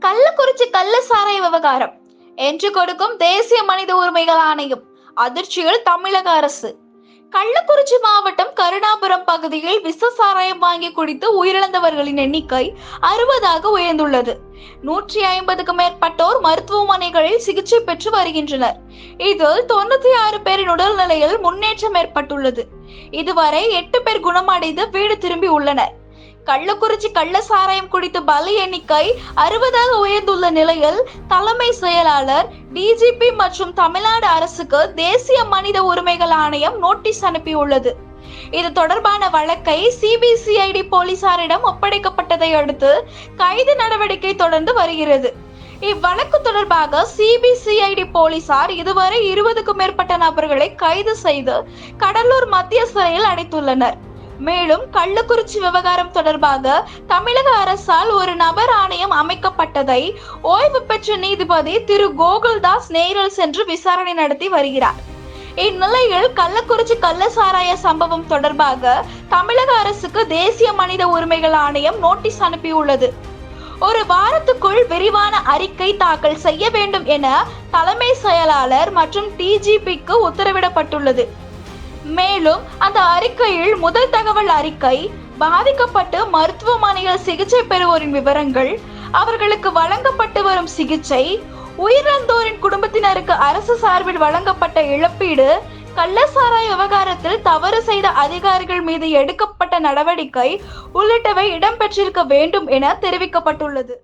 கள்ளக்குறிச்சி கள்ள சாராய விவகாரம். என்று கொடுக்கும் தேசிய மனித உரிமைகள் ஆணையம். அதிர்ச்சியில் தமிழக அரசு. கள்ளக்குறிச்சி மாவட்டம் கருணாபுரம் பகுதியில் விச சாராயம் வாங்கி குடித்து உயிரிழந்தவர்களின் எண்ணிக்கை அறுபதாக உயர்ந்துள்ளது. நூற்றி ஐம்பதுக்கு மேற்பட்டோர் மருத்துவமனைகளில் சிகிச்சை பெற்று வருகின்றனர். இதில் தொண்ணூத்தி ஆறு பேரின் உடல்நிலையில் முன்னேற்றம் ஏற்பட்டுள்ளது. இதுவரை எட்டு பேர் குணமடைந்து வீடு திரும்பி உள்ளனர். கள்ளக்குறிச்சி கள்ள சாராயம் குடித்து பலி எண்ணிக்கை அறுபதாக உயர்ந்துள்ள நிலையில் தலைமை செயலாளர் டிஜிபி மற்றும் தமிழ்நாடு அரசுக்கு தேசிய மனித உரிமைகள் ஆணையம் நோட்டீஸ் அனுப்பியுள்ளது. இது தொடர்பான வழக்கை சிபிசிஐடி போலீசாரிடம் ஒப்படைக்கப்பட்டதை அடுத்து கைது நடவடிக்கை தொடர்ந்து வருகிறது. இவ்வழக்கு தொடர்பாக சிபிசிஐடி போலீசார் இதுவரை இருபதுக்கும் மேற்பட்ட நபர்களை கைது செய்து கடலூர் மத்திய சிறையில் அடைத்துள்ளனர். மேலும் கள்ளக்குறிச்சி விவகாரம் தொடர்பாக தமிழக அரசால் ஒரு நபர் ஆணையம் அமைக்கப்பட்டதை ஓய்வு பெற்ற நீதிபதி திரு கோகுல்தாஸ் நேரில் சென்று விசாரணை நடத்தி வருகிறார். இந்நிலையில் கள்ளக்குறிச்சி கள்ள சாராய சம்பவம் தொடர்பாக தமிழக அரசுக்கு தேசிய மனித உரிமைகள் ஆணையம் நோட்டீஸ் அனுப்பியுள்ளது. ஒரு வாரத்துக்குள் விரிவான அறிக்கை தாக்கல் செய்ய வேண்டும் என தலைமை செயலாளர் மற்றும் டிஜிபிக்கு உத்தரவிடப்பட்டுள்ளது. மேலும் அந்த அறிக்கையில் முதல் தகவல் அறிக்கை பாதிக்கப்பட்டு மருத்துவமனையில் சிகிச்சை பெறுவோரின் விவரங்கள் அவர்களுக்கு வழங்கப்பட்டு வரும் சிகிச்சை உயிரிழந்தோரின் குடும்பத்தினருக்கு அரசு சார்பில் வழங்கப்பட்ட இழப்பீடு கள்ளசாராய விவகாரத்தில் தவறு செய்த அதிகாரிகள் மீது எடுக்கப்பட்ட நடவடிக்கை உள்ளிட்டவை இடம்பெற்றிருக்க வேண்டும் என தெரிவிக்கப்பட்டுள்ளது.